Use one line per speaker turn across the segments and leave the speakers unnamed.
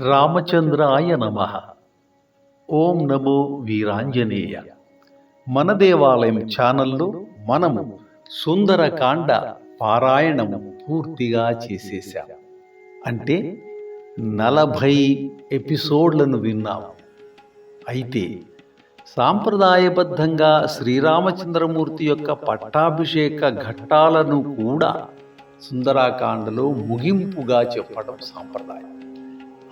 రామచంద్రాయ నమ. ఓం నమో వీరాంజనేయ. మన దేవాలయం ఛానల్లో మనము సుందరకాండ పారాయణము పూర్తిగా చేసేసాం అంటే నలభై ఎపిసోడ్లను విన్నాం. అయితే సాంప్రదాయబద్ధంగా శ్రీరామచంద్రమూర్తి యొక్క పట్టాభిషేక ఘట్టాలను కూడా సుందరాకాండలో ముగింపుగా చెప్పడం సాంప్రదాయం.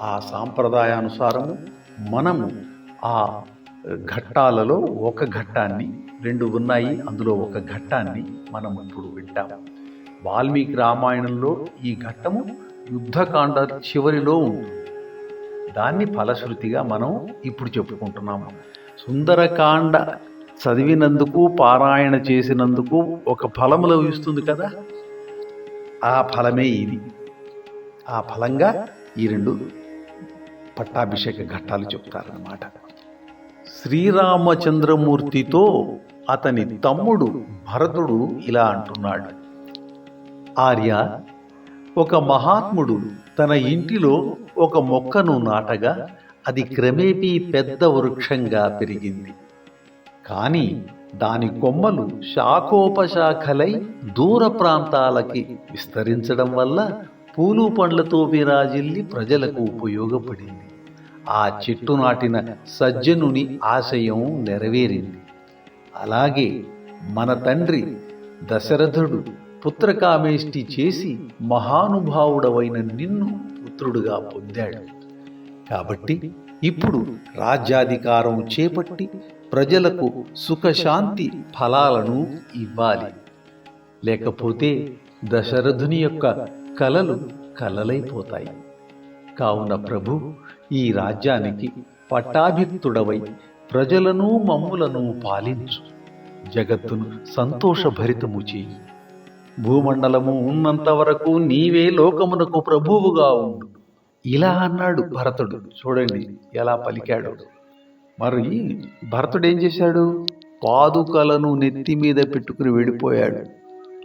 ఆ సాంప్రదాయానుసారము మనము ఆ ఘట్టాలలో ఒక ఘట్టాన్ని రెండు ఉన్నాయి అందులో ఒక ఘట్టాన్ని మనం ఇప్పుడు వింటాం వాల్మీకి రామాయణంలో ఈ ఘట్టము యుద్ధకాండ చివరిలో ఉంటుంది దాన్ని ఫలశ్రుతిగా మనం ఇప్పుడు చెప్పుకుంటున్నాము. సుందరకాండ చదివినందుకు పారాయణ చేసినందుకు ఒక ఫలము లభిస్తుంది కదా? ఆ ఫలమే ఇది. ఆ ఫలంగా ఈ రెండు పట్టాభిషేక ఘట్టాలు చెప్తారన్నమాట. శ్రీరామచంద్రమూర్తితో అతని తమ్ముడు భరతుడు ఇలా అంటున్నాడు. ఆర్య ఒక మహాత్ముడు తన ఇంటిలో ఒక మొక్కను నాటగా అది క్రమేపీ పెద్ద వృక్షంగా పెరిగింది. కానీ దాని కొమ్మలు శాఖోపశాఖలై దూర ప్రాంతాలకి విస్తరించడం వల్ల పూలు పండ్లతో విరాజిల్లి ప్రజలకు ఉపయోగపడింది. ఆ చెట్టు నాటిన సజ్జనుని ఆశయం నెరవేరింది. అలాగే మన తండ్రి దశరథుడు పుత్రకామేష్టి చేసి మహానుభావుడవైన నిన్ను పుత్రుడుగా పొందాడు. కాబట్టి ఇప్పుడు రాజ్యాధికారం చేపట్టి ప్రజలకు సుఖశాంతి ఫలాలను ఇవ్వాలి. లేకపోతే దశరథుని యొక్క కలలు కలలైపోతాయి. కావున ప్రభు ఈ రాజ్యానికి పట్టాభిక్తుడవై ప్రజలను మమ్ములను పాలించు. జగత్తును సంతోషభరితము చేయి. భూమండలము ఉన్నంత వరకు నీవే లోకమునకు ప్రభువుగా ఉండు. ఇలా అన్నాడు భరతుడు. చూడండి ఎలా పలికాడు. మరి భరతుడు ఏం చేశాడు? పాదుకలను నెత్తి మీద పెట్టుకుని వెళ్ళిపోయాడు.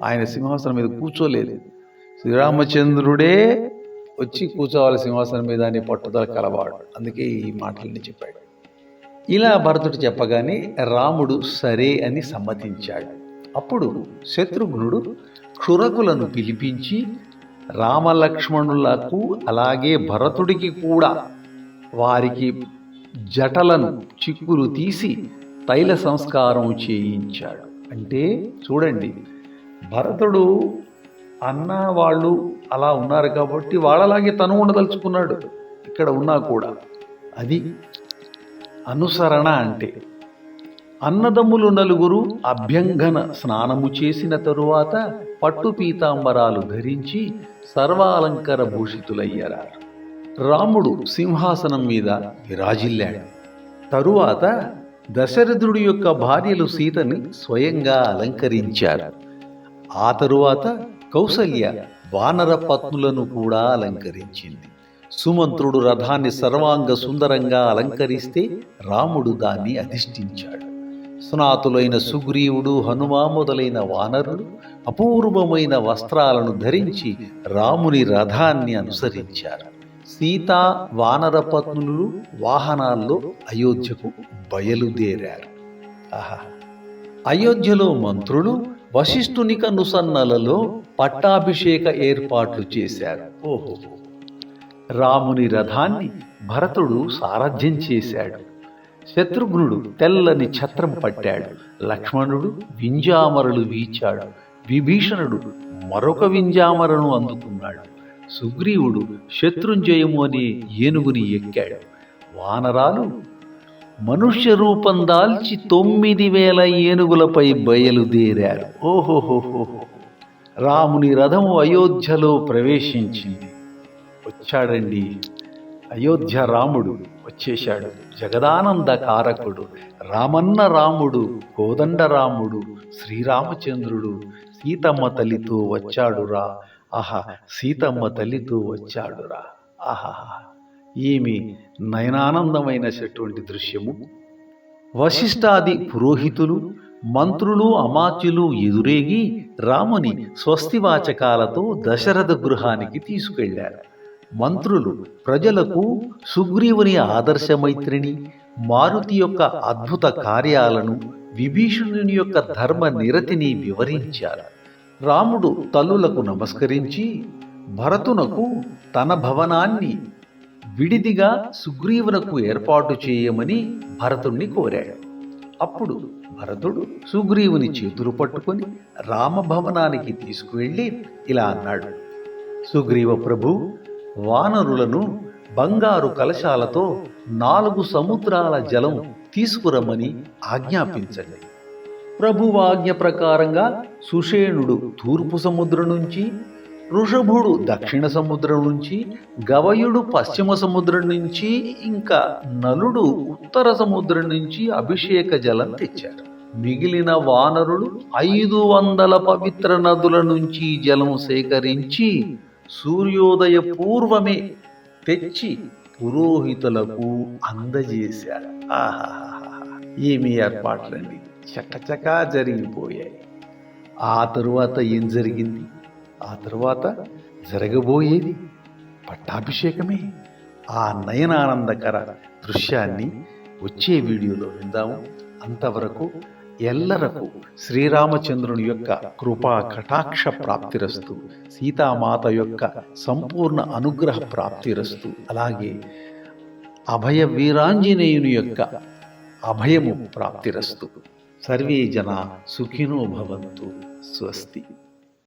ఆయన సింహాసనం మీద కూర్చోలేదు. శ్రీరామచంద్రుడే వచ్చి కూర్చోవాలి సింహాసనం మీద అని పట్టుదల కలవాడు. అందుకే ఈ మాటలని చెప్పాడు. ఇలా భరతుడు చెప్పగానే రాముడు సరే అని సమ్మతించాడు. అప్పుడు శత్రుఘ్నుడు క్షురకులను పిలిపించి రామలక్ష్మణులకు అలాగే భరతుడికి కూడా వారికి జటలను చిక్కులు తీసి తైల సంస్కారం చేయించాడు. అంటే చూడండి భరతుడు అన్న వాళ్ళు అలా ఉన్నారు కాబట్టి వాళ్ళలాగే తను ఉండదలుచుకున్నాడు. ఇక్కడ ఉన్నా కూడా. అది అనుసరణ అంటే. అన్నదమ్ములు నలుగురు అభ్యంగన స్నానము చేసిన తరువాత పట్టు పీతాంబరాలు ధరించి సర్వాలంకర భూషితులయ్యారు. రాముడు సింహాసనం మీద విరాజిల్లాడు. తరువాత దశరథుడి యొక్క భార్యలు సీతని స్వయంగా అలంకరించారు. ఆ తరువాత కౌసల్య వానర పత్నులను కూడా అలంకరించింది. సుమంత్రుడు రథాన్ని సర్వాంగ సుందరంగా అలంకరిస్తే రాముడు దాన్ని అధిష్ఠించాడు. స్నాతులైన సుగ్రీవుడు హనుమ మొదలైన వానరులు అపూర్వమైన వస్త్రాలను ధరించి రాముని రథాన్ని అనుసరించారు. సీతా వానర పత్నులు వాహనాల్లో అయోధ్యకు బయలుదేరారు. ఆహా! అయోధ్యలో మంత్రులు వశిష్ఠునిక నుసన్నలలో పట్టాభిషేక ఏర్పాట్లు చేశారు. ఓహో. రాముని రథాన్ని భరతుడు సారథ్యం చేశాడు. శత్రుఘ్నుడు తెల్లని ఛత్రం పట్టాడు. లక్ష్మణుడు వింజామరలు వీచాడు. విభీషణుడు మరొక వింజామరను అందుకున్నాడు. సుగ్రీవుడు శత్రుంజయము అనే ఏనుగుని ఎక్కాడు. వానరాలు మనుష్య రూపం దాల్చి తొమ్మిది వేల ఏనుగులపై బయలుదేరారు. ఓహోహోహోహో. రాముని రథము అయోధ్యలో ప్రవేశించింది. వచ్చాడండి. అయోధ్య రాముడు వచ్చేశాడు. జగదానంద కారకుడు రామన్న రాముడు కోదండ రాముడు శ్రీరామచంద్రుడు సీతమ్మ తల్లితో వచ్చాడురా. ఆహా సీతమ్మ తల్లితో వచ్చాడురా. ఆహా ఏమి నయనానందమైనటువంటి దృశ్యము? వశిష్టాది పురోహితులు మంత్రులు అమాత్యులు ఎదురేగి రాముని స్వస్తివాచకాలతో దశరథ గృహానికి తీసుకెళ్ళారు మంత్రులు ప్రజలకు సుగ్రీవుని ఆదర్శమైత్రిని మారుతి యొక్క అద్భుత కార్యాలను విభీషణుని యొక్క ధర్మ నిరతిని వివరించారు. రాముడు తల్లులకు నమస్కరించి భరతునకు తన భవనాన్ని విడిదిగా సుగ్రీవునకు ఏర్పాటు చేయమని భరతుణ్ణి కోరాడు. అప్పుడు భరతుడు సుగ్రీవుని చేతులు పట్టుకొని రామభవనానికి తీసుకువెళ్ళి ఇలా అన్నాడు. సుగ్రీవ ప్రభు వానరులను బంగారు కలశాలతో నాలుగు సముద్రాల జలం తీసుకురమ్మని ఆజ్ఞాపించండి. ప్రభువాజ్ఞ ప్రకారంగా సుషేణుడు తూర్పు సముద్రం నుంచి ఋషభుడు దక్షిణ సముద్రం నుంచి గవయుడు పశ్చిమ సముద్రం నుంచి ఇంకా నలుడు ఉత్తర సముద్రం నుంచి అభిషేక జలం తెచ్చారు. మిగిలిన వానరులు ఐదు వందల పవిత్ర నదుల నుంచి జలం సేకరించి సూర్యోదయ పూర్వమే తెచ్చి పురోహితులకు అందజేశారు. ఏమి ఏర్పాట్లండి? చకచకా జరిగిపోయాయి. ఆ తరువాత ఏం జరిగింది? ఆ తరువాత జరగబోయేది పట్టాభిషేకమే. ఆ నయనానందకర దృశ్యాన్ని వచ్చే వీడియోలో విందాము. అంతవరకు ఎల్లరకు శ్రీరామచంద్రుని యొక్క కృపా కటాక్ష ప్రాప్తిరస్తు సీతామాత యొక్క సంపూర్ణ అనుగ్రహ ప్రాప్తిరస్తు. అలాగే అభయ వీరాంజనేయుని యొక్క అభయము ప్రాప్తిరస్తు. సర్వే జన సుఖినో భవంతు. స్వస్తి.